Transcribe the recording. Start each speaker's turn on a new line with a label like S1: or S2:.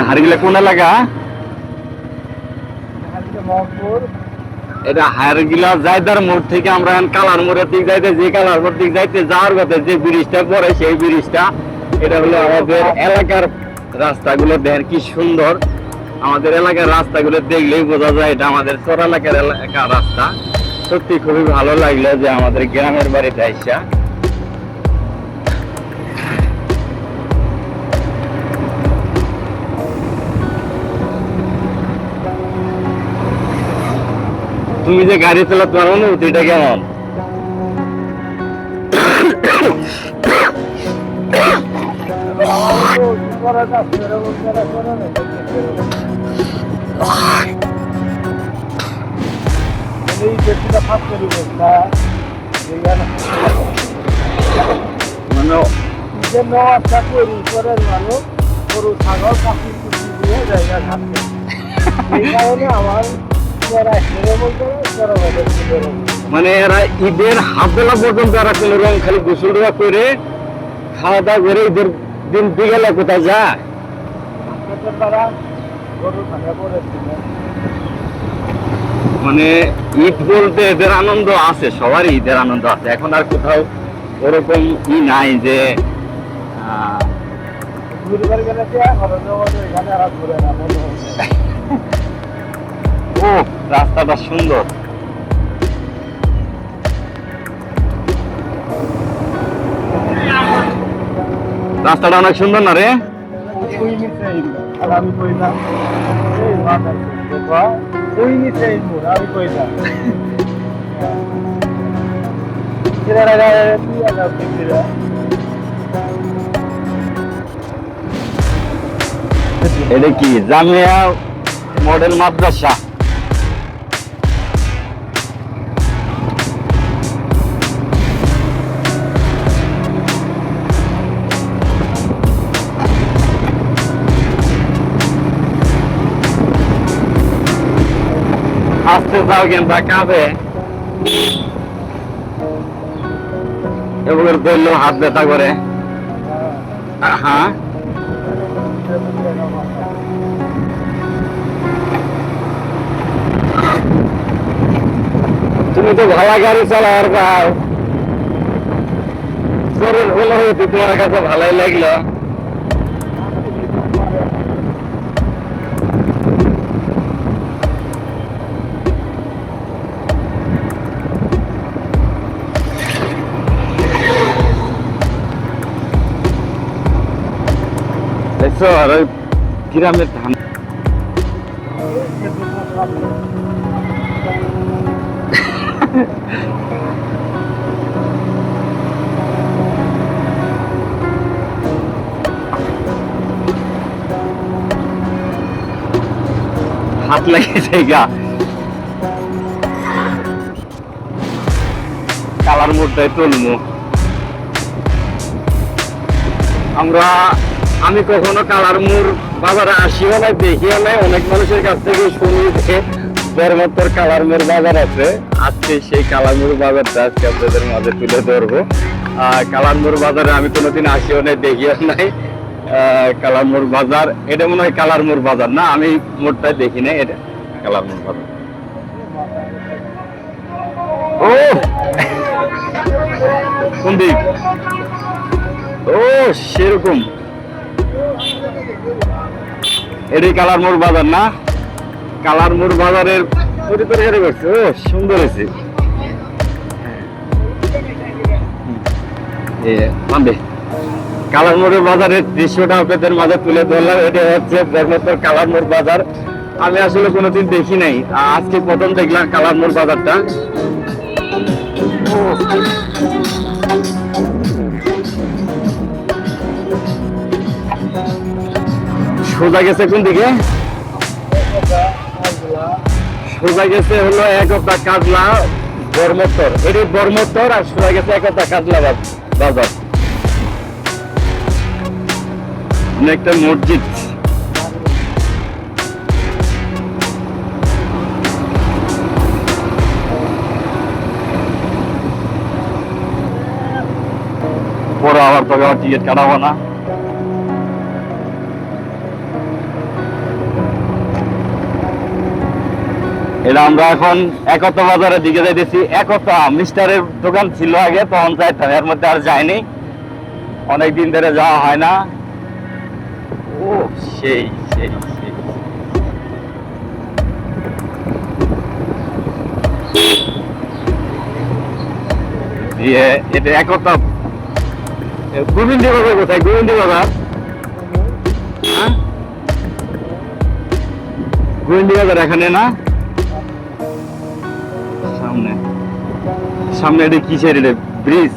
S1: এটা হারিগিলা কোন এলাকা? এটা হারগিলা জায়দার মোড় থেকে আমরা এখন কালার মোড়ের দিক যাইতে যে কালার মোড় দিক যাইতে যাওয়ার কথা যে ব্রিজটা পড়ে সেই ব্রিজটা এটা হলো আমাদের এলাকার রাস্তাগুলো। দেখেন কি সুন্দর। আমাদের এলাকার রাস্তাগুলো দেখলেই বোঝা যায় এটা আমাদের চর এলাকার এলাকার রাস্তা। সত্যি খুবই ভালো লাগল যে আমাদের গ্রামের বাড়িতে আইসা। তুমি যে গাড়ি চালা তোমার অনুভূতিটা কেমন? মানে
S2: গরু, ছাগল, পাখি দিয়ে জায়গা থাকবে এই কারণে আমার
S1: মানে এরা ঈদের হাফ বেলা পর্যন্ত এরা কোনো রকম খালি গোসল টোয়া করে খাওয়া দাওয়া করে ঈদের দিন বিকেলে কোথায় যায়? মানে ঈদ বলতে এদের আনন্দ আছে, সবারই ঈদের আনন্দ আছে। এখন আর কোথাও ওরকম ই নাই যে ও রাস্তাটা সুন্দর রাস্তাটা অনেক সুন্দর না রে
S2: ওই নিচে এই মোড়। আর
S1: আস্তে যাও কিন্তু কাঁপে এবার ধরলেও হাত ব্যথা করে হ্যাঁ তুমি তো ভালো গাড়ি চালার পাও শরীর ভালো হয়েছে তোমার কাছে ভালোই লাগল দেখছ আর গ্রামের ধান। হাত লেগেছে গা। কালার মোড়টাই তুলমু আমরা আমি কখনো কালার মোড় বাজারে আসিও নাই দেখিও নাই। অনেক মানুষের কাছ থেকে শুনি যে বর্মত্তর কালার মোড় বাজার আছে। আজকে সেই কালার মোড় বাজারটা আজকে আপনাদের মাঝে তুলে ধরবো। কালার মোড় বাজারে আমি কোনোদিন আসিও নাই দেখিও নাই। আহ, কালার মোড় বাজার এটা মনে হয় কালার মোড় বাজার না? আমি মোড়টা দেখি নাই এটা কালার মোড় বাজার। ও! কোন দিক? ও সেরকম। এটাই কালারমোড় বাজার না? কালারমোড় বাজারের পরিতরে হেরে করছে ও সুন্দর হয়েছে। এ, বান্ধে। কালারমোড়ের বাজারের দৃশ্যটা আপনাদের মাঝে তুলে ধরলাম। এটা হচ্ছে ধর্মতর কালারমোড় বাজার। আমি আসলে কোনোদিন দেখি নাই। আজকে প্রথম দেখলাম কালার মোড় বাজারটা। সোজা গেছে কোন দিকে? সোজা গেছে হলো এক একতা কাজলা বর্মত্তর। এটি বর্মত্তর আর সোজা গেছে এক একতা কাজলা বাজার। একটা মসজিদ। পরে আবার তবে আমার টিকিট কাটাবো না। এটা আমরা এখন একতা বাজারের দিকে যাইতেছি। একতা মিস্টারের দোকান ছিল আগে, তখন যাইতাম, এর মধ্যে আর যায়নি অনেক দিন ধরে যাওয়া হয় না। ও, সেই সেই একতা গোবিন্দ বাজার কোথায়? গোবিন্দ বাজার হ্যাঁ? গোবিন্দ বাজার এখানে না? সামনে এটা কিসের? এটা ব্রিজ